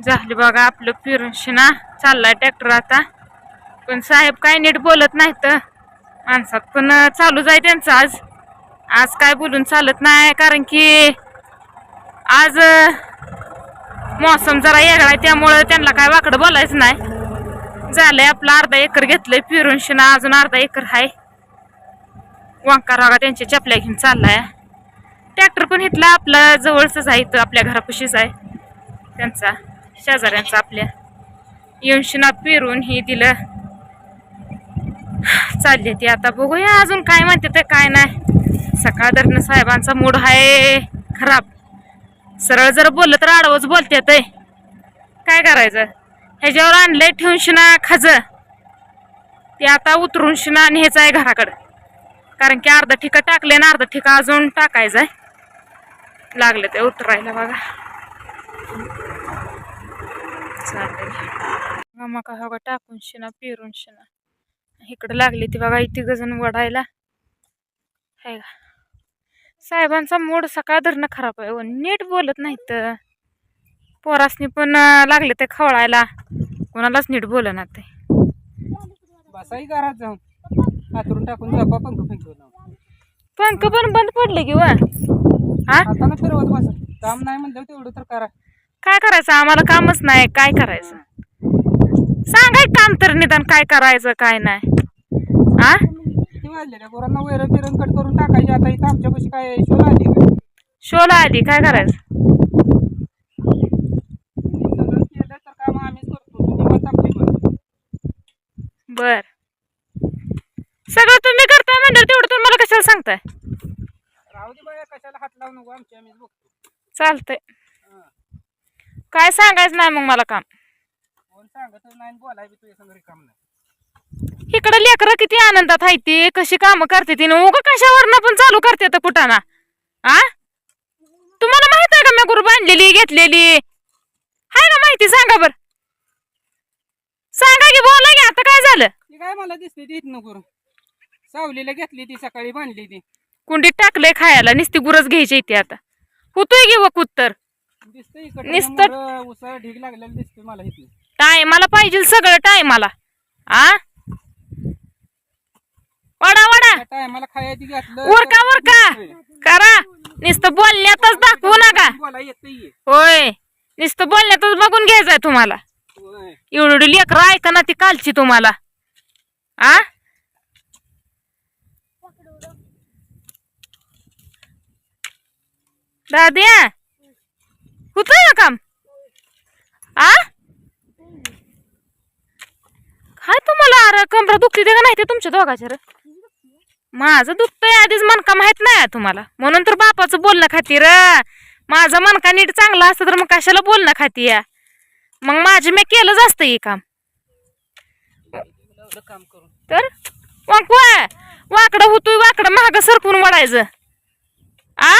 झाली बघा आपलं फिरून शिना चाललाय ट्रॅक्टर आता. पण साहेब काय नीट बोलत नाही तर माणसात पण चालूच आहे त्यांचं आज. आज काय बोलून चालत नाही कारण की आज मौसम जरा येगळा आहे त्यामुळं त्यांना काय वाकडं बोलायचं नाही. झालंय आपलं अर्धा एकर घेतलंय फिरून शिना अजून अर्धा एकर आहे वांकार बघा त्यांच्या चपल्या घेऊन चाललाय. ट्रॅक्टर पण इथला आपला जवळच आहे इथं आपल्या घरापाशीच आहे. त्यांचा. शेजाऱ्यांचं आपल्या येऊन पेरून हे दिलं. चालले ती आता बघूया अजून काय म्हणते ते काय नाही. सकाळ दरम्यान साहेबांचा मूड आहे खराब. सरळ जर बोललं तर आडवच बोलते ते. काय करायचं? ह्याच्यावर आणलंय ठेवून शिना खाज. ते आता उतरून शिना न्यायचं आहे घराकडं. कारण की अर्धा ठिका टाकले ना अर्धा ठिका अजून टाकायचं आहे लागलं ते उतरायला बघा. चालेल. मामा का बघा टाकून शिना पेरून शिना. इकडं लागली ती बघा इथे गजन वडायला. आहे का? साहेबांचा मूड सकाळ धरणं खराब आहे हो? नीट बोलत नाहीत. पोरासनी पण लागले ते खवळायला. कोणालाच नीट बोलणार ते. बसाई घरात जाऊन. हातरून टाकून झोपा पंख फेकून पंख पण बंद पडले की व. हा हातानं फिरवत बसा. काम नाही म्हणलं तेवढं तर करा. काय करायचं? आम्हाला कामच नाही. काय करायचं? सांगाय काम तर निदान काय करायचं काय नाही. आ? वैर फिरून कट करून टाकायचे. आता इथं काय शोध आली का? शोला आली. काय करायचं? सगळं केलं तर काम आम्हीच करतो तुम्ही आपली बर. सगळं तुम्ही करताय म्हणजे तेवढं तुम्ही मला कशाला सांगताय? राहू दे बाया कशाला हात लावू नको. आमची आम्हीच बघतो. चालतंय. काय सांगायचं नाही मग मला काम? कोण सांगतच नाही बोलाय बी तुझ्या संग काम नाही. इकडं लेकरं किती आनंदात आहे ती कशी कामं करते ती उगा कशावरनं पण चालू करते तर कुटाना आ? तुम्हाला माहीत आहे का मी गुरु बांधलेली घेतलेली? हाय का माहिती सांगा बर. सांगा की बोला की आता काय झालं? ती काय मला दिसते ती इथनं करून सावलीला घेतली ती सकाळी बांधली ती. कुंडीत टाकलंय खायला नुसती गुरच घ्यायची इथे आता. होतोय की वक उत्तर? दिसते इकडे. नुसतं- उसा ढीग लागलेला मला इथं टायमाला पाहिजे सगळं टायमाला. आ? वडा वडा. टायमाला खायची घातलं उरका उरका. करा. नुसतं बोलण्यातच दाखवू नका. बोला होय. नुसतं बोलण्यातच बघून घ्यायचंय तुम्हाला. एवढी लेकरं ऐका ना ती कालची तुम्हाला. आ? दाद्या. होतंय ना काम. आ? काय तुम्हाला अरे कमरा दुखते ते का नाही ते तुमच्या दोघाच्या रे? माझं दुखतंय आधीच मनका माहीत नाही तुम्हाला. म्हणून तर बापाचं बोलणं खाती र. माझं मनका नीट चांगला असतं तर मग कशाला बोलणं खाती या? मग माझे मी केलंच असतं हे काम. तर? वाकडं होतोय वाकडं महाग सरकून वडायचं आ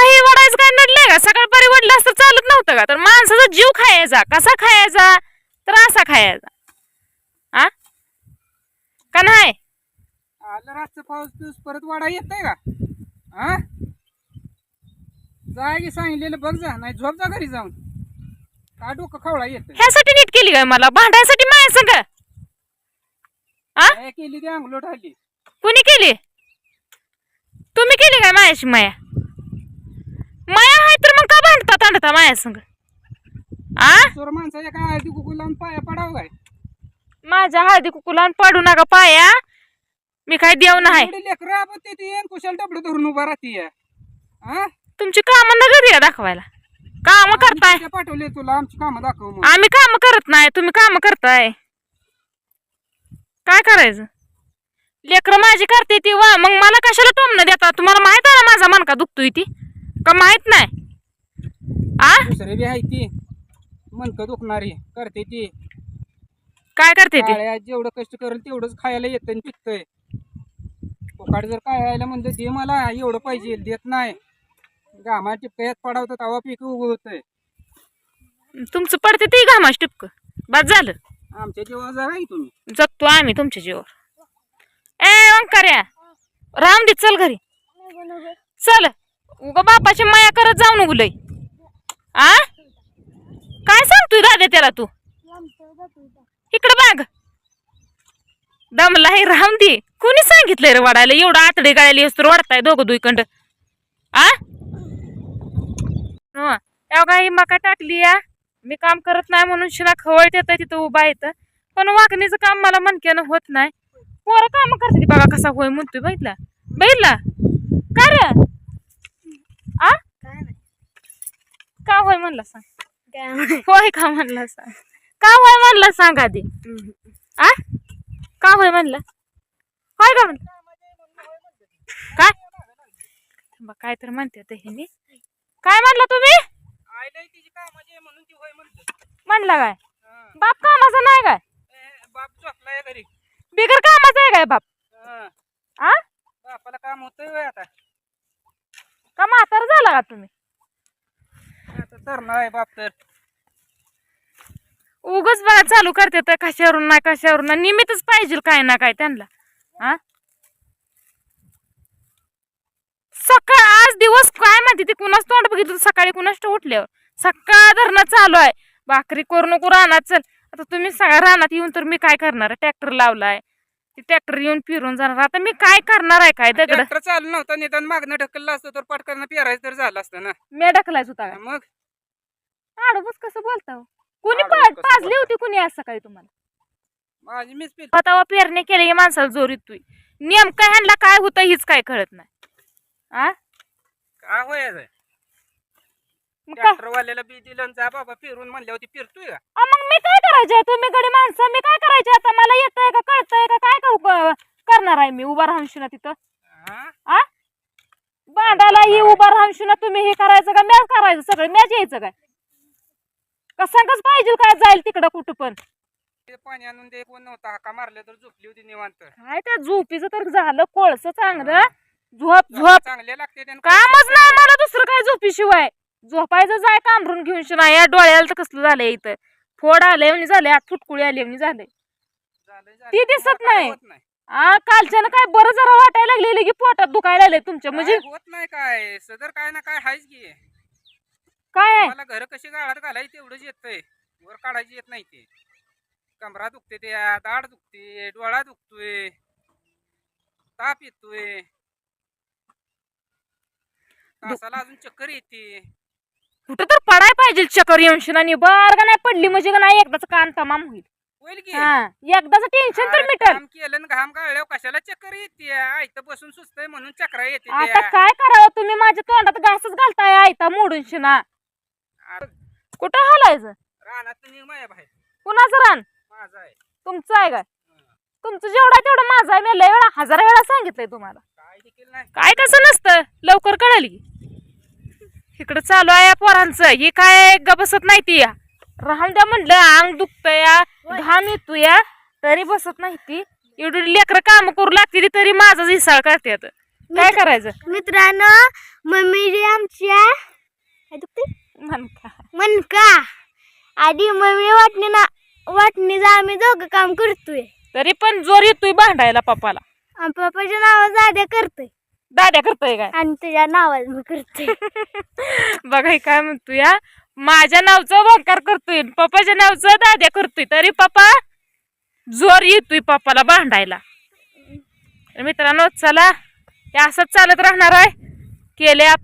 आता हे वडायचं काय नडलंय का सकाळपारी वडलं असतं चालत नव्हतं का? तर माणसाचा जीव खायचा. कसा खायचा? तर असा खायचा. आ? का नाही? आलं रातचं पाऊस तूच परत वाडा येत का? हा जा की सांगितलेलं बघ जा नाही झोप जा घरी जाऊन. का डोकं खवळा येत ह्यासाठी नीट केली काय मला? भांडायसाठी माया संग? आ? काय केली ती अंगलोट आली? कुणी केली? तुम्ही केली काय मायाशी माया? भांडता तांडता माया संग. आ? चोर माणसाच्या काय आधी कुकू लावून पाया पडाव काय? माझ्या हळदी कुकुलान पाडू नका पाया. मी काय देव नाही. एवढी लेकरं आपण ते ती येईन कुशल डबडं धरून उभा राहते हा तुमची कामं नगर या दाखवायला. काम करताय. आम्ही पाठवले तुला आमची कामं दाखव आम्ही काम करत नाही तुम्ही काम करताय. काय करायचं? लेकरं माझी करते ती वा मग मला कशाला टोमणं देता? तुम्हाला माहीत आहे ना माझा मनका दुखतोय ती? का माहीत नाही? आ? दुसरे बी आहे ती. मनकं दुखणारी करते ती. काय करते ती? काळ्या जेवढं कष्ट करेल तेवढंच खायला येतं आणि पिकतंय. पोकाड जर काय यायला म्हणलं दे मला एवढं पाहिजे देत नाही. गामा टिपक्यात पडावतं तवा पीक उगवतंय तुमचं पडते ती घामाश टिपक. बस झालं. आमच्या जेव्हा जा आहे तुम्ही. जगतो आम्ही तुमच्या जीवावर. ए ओंकार्या राम दे चल घरी. चल. उग बापाची माया करत जाऊ नको आ? काय सांगतोय दादा त्याला तू? इकडं बाग दमला हे राहून दे कोणी सांगितलंय रे वाढायला एवढं आतडे गाळायला येस तर वाढताय दोघं दुईकंड. आ? हो. काही मका टाकली या. मी काम करत नाही म्हणून शिना खवळत येत तिथं उभा येतं पण वाकणीचं काम मला मनक्यानं होत नाही. पोरं काम करते बघा कसा होय म्हणतोय बघितला. बघितला? काय रे? आ? काय नाही. का होय म्हणला सांग? होय का म्हणला सांग? का होय म्हणला सांग आधी? आ? का होय म्हणला? होय का म्हणलं? काय? थांबा, काय तर म्हणते ते ह्यानी काय म्हणला तुम्ही? आईला तिची कामाची आहे म्हणून ती होय म्हणते म्हणला काय? हा. बाप कामाचा नाही काय? ए, बाप झोपलाय घरी बिगर कामाचा आहे काय बाप? हा. आ? बापाला काम होतंय होय आता. का म्हातार झाला का तुम्ही? आता तरणार आहे बाप तर. उगच बघा चालू करते तर कशावरून नाही कशावरून नाही निमित्तच पाहिजे काय ना काय त्यांना. हा? सकाळ आज दिवस काय माहिती ते कुणाच तोंड बघितलं सकाळी कुणाच उठल्यावर. सकाळ धरणं चालू आहे. भाकरी करू नको रानात चल. आता तुम्ही सगळ्या रानात येऊन तर मी काय करणार? ट्रॅक्टर लावलाय. ते ट्रॅक्टर येऊन फिरून जाणार. आता मी काय करणार आहे काय दगड? चालू नव्हता. निदान मागणं ढकललं असतं तर पटकन पेरायचं तर झालं असतं ना. मी ढकलायच होता. मग? आडोबस कसं बोलता हो? कुणी कसं पाजली बोलता? होती कुणी आज सकाळी तुम्हाला? माझी मीच पिल पेरणी केली की माणसाला जोर येतोय नेमकं ह्यांना काय होतं हीच काय कळत नाही. आ? काय होय मग काय? ट्रॅक्टरवाल्याला बी दिलं आणि जा बाबा फिरून म्हणल्या होती फिरतोय का? अ, मग मी काय करायचे? तुम्ही गडी माणसं मी काय करायचे आता? मला येतंय का कळतंय का? काय करू क- करणार आहे मी? उभा राहून शिना तिथं. हा? आ? बांधाला ही उभा राहून शिना तुम्ही. हे करायचं का? मॅच करायचं सगळं? मॅच यायचं काय? का संगच पाहिजे काय जाईल तिकडं कुठं पण. ते पाणी आणून दे कोण नव्हता हाका मारल्या तर झोपली होती निवांत. काय त्या झोपीचं तर झालं कोळस चांगलं. झोप झोप. चांगले लागते त्यानं कामच नाही मला दुसरं काय झोपीशिवाय. झोपायचं जाय कामरून घेऊन शिना. या डोळ्याला तर कसलं झालंय इथं. फोड आले म्हणे झाले आत फुटकुळी आली म्हणे झाले झालंय, झालंय. ती दिसत नाही. होत नाही. आ कालच्यानं काय बरं जरा वाटायला लागलेलं की पोटात दुखायला लागले तुमच्या. म्हणजे काय होत नाही काय? सदर काय ना काय हायच की. काय आहे? मला घर कशी गाळात घालायची तेवढंच येतंय. वर काढायची येत नाही ते. कमरा दुखते ते दाढ दुखते डोळा दुखतोय. ताप येतोय. तासाला अजून चक्कर येते. कुठं तर पडाय पाहिजे चक्कर येऊन बर का नाही पडली म्हणजे का नाही? एकदाच कान तमाम होईल. होईल की. एकदाच टेन्शन तर मिटल. काम केलं घाम गाळल्यावर कशाला चक्कर येते? आयत बसून सुचतंय म्हणून चक्रा येते आता त्या. काय करावं तुम्ही? माझ्या तोंडात घासच घालताय आयता मोडून शिना. कुठं हालायचं? रानात निघ माया बाहेर. कुणाचं रान? माझा आहे. तुमचं आहे काय? तुमचं जेवढं आहे तेवढं माझं आहे. मी लय वेळा हजार वेळा सांगितलंय तुम्हाला. काय देखील नाही? काय तसं नसतं. लवकर कळेल. की इकडं चालू आहे या पोरांचं. हे काय ग बसत नाही ती या. राहून द्या म्हणलं अंग दुखतं या घाम येतो या. तरी बसत नाही ती. एवढी लेकरं काम करू लागते तरी माझाच हिसाळ करते काय करायचं? मित्रांनो मम्मी जी आमच्या काय दुखते मनका. आधी मम्मी वाटणी ना वाटणीचं आम्ही दोघं काम करतोय. तरी पण जोर येतोय भांडायला पप्पाला. आणि पप्पाच्या नावात दाद्या करतोय. दाद्या करतोय काय? आणि तुझ्या नावात मी करतोय. बघा हे काय म्हणतो या माझ्या नावचं वंकार करतोय पप्पाच्या नावचं दाद्या करतोय. तरी पप्पा जोर येतोय पप्पाला भांडायला. तर मित्रांनो चला हे असंच चालत राहणार आहे. केले आप